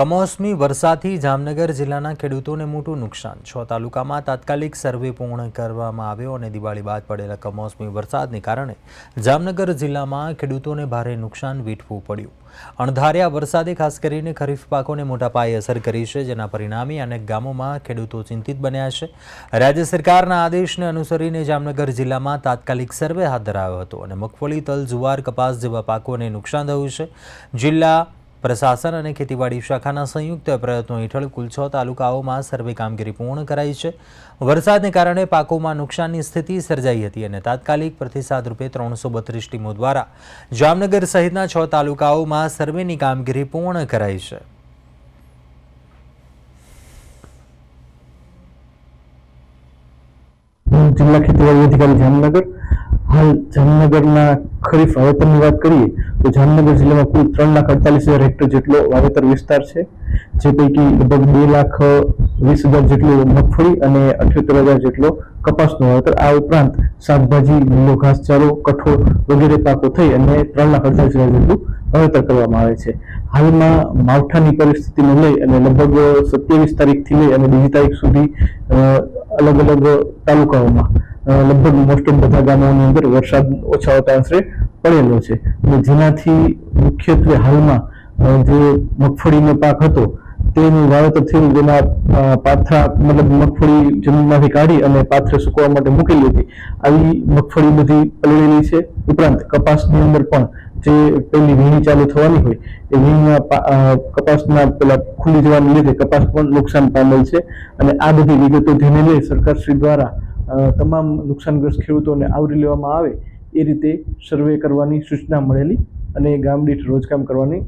કમોસમી વરસાદથી જામનગર જિલ્લાના ખેડૂતોને મોટું નુકસાન. છ તાલુકામાં તાત્કાલિક સર્વે પૂર્ણ કરવામાં આવ્યો અને દિવાળી બાદ પડેલા કમોસમી વરસાદને કારણે જામનગર જિલ્લામાં ખેડૂતોને ભારે નુકસાન વેઠવું પડ્યું. અણધાર્યા વરસાદે ખાસ કરીને ખરીફ પાકોને મોટા પાયે અસર કરી છે, જેના પરિણામે અનેક ગામોમાં ખેડૂતો ચિંતિત બન્યા છે. રાજ્ય સરકારના આદેશને અનુસરીને જામનગર જિલ્લામાં તાત્કાલિક સર્વે હાથ ધરાયો હતો અને મગફળી, તલ, જુવાર, કપાસ જેવા પાકોને નુકસાન થયું છે. જિલ્લા પ્રશાસન અને ખેતીવાડી શાખાના સંયુક્ત પ્રયત્નો હેઠળ કુલ છ તાલુકાઓમાં સર્વે કામગીરી પૂર્ણ કરાઈ છે. વરસાદને કારણે પાકોમાં નુકસાનની સ્થિતિ સર્જાઈ હતી અને તાત્કાલિક પ્રતિસાદ ત્રણસો બત્રીસ ટીમો દ્વારા જામનગર સહિતના છ તાલુકાઓમાં સર્વેની કામગીરી પૂર્ણ કરાઈ છે. જિલ્લા ખેતીવાડી અધિકારી જામનગર હાલ જામનગરના ખરીફ વાવેતરની વાત કરીએ, તો જામનગર જિલ્લામાં કુલ ત્રણ લાખ અડતાલીસ હજાર હેક્ટર જેટલો વાવેતર વિસ્તાર છે. જે પૈકી લગભગ બે લાખ વીસ હજાર જેટલું મગફળી અને અઠ્યોતેર હજાર જેટલો કપાસનું વાવેતર. આ ઉપરાંત શાકભાજી લીલો ઘાસચારો, કઠોળ વગેરે પાકો થઈ અને ત્રણ લાખ અડતાલીસ હજાર જેટલું વાવેતર કરવામાં આવે છે. હાલમાં માવઠાની પરિસ્થિતિને લઈ અને લગભગ સત્યાવીસ તારીખથી લઈ અને બીજી તારીખ સુધી અલગ અલગ તાલુકાઓમાં લગભગ મોસ્ટ ઓફ બધા ગામોની અંદર વરસાદ ઓછા ઓછા અંશે પડેલો છે. અને જેનાથી મુખ્યત્વે હાલમાં જે મગફળીનો પાક હતો, તેનું વાવેતર થયું જેના પાથરા મતલબ મગફળી જમીનમાંથી કાઢી અને પાથરે સુકવવા માટે મૂકેલી હતી. આવી મગફળી બધી પલળેલી છે. ઉપરાંત કપાસની અંદર પણ જે પેલી વીણી ચાલુ થવાની હોય, એ વીણીના કપાસના પેલા ખુલ્લી જવાને લીધે કપાસ પણ નુકસાન પામેલ છે. અને આ બધી વિગતો ધીમે લઈ સરકારશ્રી દ્વારા તમામ નુકસાનગ્રસ્ત ખેડૂતોને આવરી લેવામાં આવે એ રીતે સર્વે કરવાની સૂચના મળેલી અને ગામ દીઠ રોજકામ કરવાની